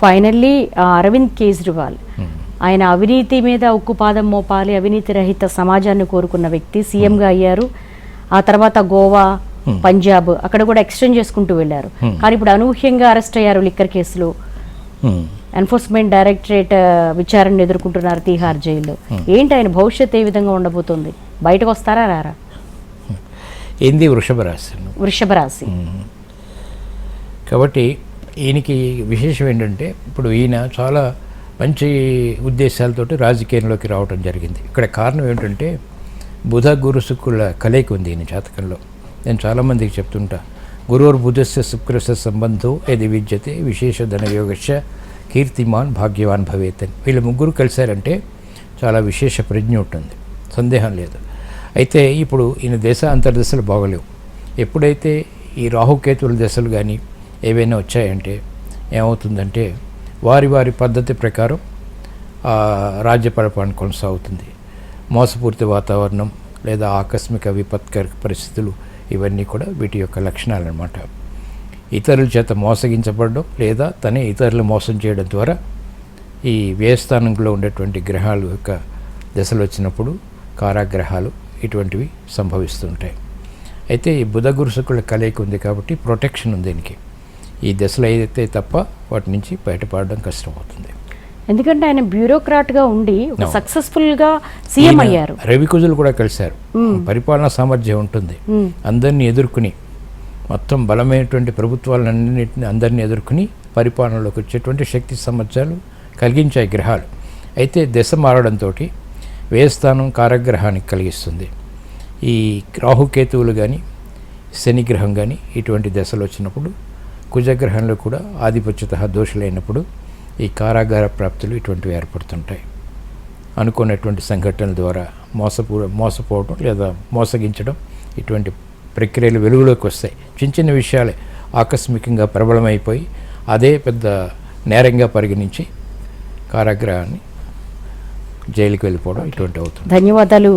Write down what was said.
Finally Arvind Kejriwal. ఆయన అవినీతి మీద ఉక్కుపాదం మోపాలి అవినీతి రహిత సమాజాన్ని కోరుకున్న వ్యక్తి సీఎంగా అయ్యారు. ఆ తర్వాత గోవా పంజాబ్ అక్కడ కూడా ఎక్స్టెండ్ చేసుకుంటూ వెళ్ళారు. కానీ ఇప్పుడు అనూహ్యంగా అరెస్ట్ అయ్యారు లిక్కర్ కేసులో. ఎన్ఫోర్స్మెంట్ డైరెక్టరేట్ ఆ, విచారణను ఎదుర్కొంటున్నారు తీహార్ జైల్లో. ఏంటి ఆయన భవిష్యత్ ఏ విధంగా ఉండబోతుంది? బయటకు వస్తారా రారా? ఏంది వృషభ రాశి? వృషభ రాశి. కాబట్టి ఈయనకి విశేషం ఏంటంటే ఇప్పుడు ఈయన చాలా మంచి ఉద్దేశాలతోటి రాజకీయంలోకి రావడం జరిగింది. ఇక్కడ కారణం ఏంటంటే బుధ గురు శుక్రుల కలయిక ఉంది ఈయన జాతకంలో. నేను చాలామందికి చెప్తుంటా గురువు బుధస్య శుక్రస్య సంబంధం ఏది విద్యతే విశేష ధనయోగస్య కీర్తిమాన్ భాగ్యవాన్ భవేత్ అని వీళ్ళు ముగ్గురు కలిశారంటే చాలా విశేష ప్రజ్ఞ ఉంటుంది. సందేహం లేదు. అయితే ఇప్పుడు ఈయన దేశ అంతర్దశలు బాగలేవు. ఎప్పుడైతే ఈ రాహుకేతువుల దశలు కానీ ఏవైనా వచ్చాయంటే ఏమవుతుందంటే వారి వారి పద్ధతి ప్రకారం రాజ్య పరిపాలన కొనసాగుతుంది. మోసపూరిత వాతావరణం లేదా ఆకస్మిక విపత్కర పరిస్థితులు ఇవన్నీ కూడా వీటి యొక్క లక్షణాలన్నమాట. ఇతరుల చేత మోసగించబడడం లేదా తనే ఇతరులు మోసం చేయడం ద్వారా ఈ వ్యయస్థానంలో ఉండేటువంటి గ్రహాలు యొక్క దశలు వచ్చినప్పుడు కారాగ్రహాలు ఇటువంటివి సంభవిస్తుంటాయి అయితే ఈ బుధ గురు కలయిక ఉంది కాబట్టి ప్రొటెక్షన్ ఉంది దీనికి. ఈ దశలు అయితే తప్ప వాటి నుంచి బయటపడడం కష్టమవుతుంది. ఎందుకంటే ఆయన బ్యూరోక్రాట్గా ఉండి ఒక సక్సెస్ఫుల్గా సీఎం అయ్యారు. రవికుజులు కూడా కలిశారు. పరిపాలనా సామర్థ్యం ఉంటుంది. అందరినీ ఎదుర్కొని మొత్తం బలమైనటువంటి ప్రభుత్వాలన్నింటిని అందరినీ ఎదుర్కొని పరిపాలనలోకి వచ్చేటువంటి శక్తి సామర్థ్యాలు కలిగించాయి గ్రహాలు. అయితే దశ మారడంతో వ్యయస్థానం కారగ్రహానికి కలిగిస్తుంది. ఈ రాహుకేతువులు కానీ శనిగ్రహం కానీ ఇటువంటి దశలు వచ్చినప్పుడు కుజగ్రహంలో కూడా ఆధిపత్యత దోషులైనప్పుడు ఈ కారాగార ప్రాప్తులు ఇటువంటివి ఏర్పడుతుంటాయి. అనుకున్నటువంటి సంఘటనల ద్వారా మోసపో మోసపోవడం లేదా మోసగించడం ఇటువంటి ప్రక్రియలు వెలుగులోకి వస్తాయి. చిన్న చిన్న విషయాలే ఆకస్మికంగా ప్రబలమైపోయి అదే పెద్ద నేరంగా పరిగణించి కారాగ్రహాన్ని జైలుకి వెళ్ళిపోవడం ఇటువంటి అవుతుంది. ధన్యవాదాలు.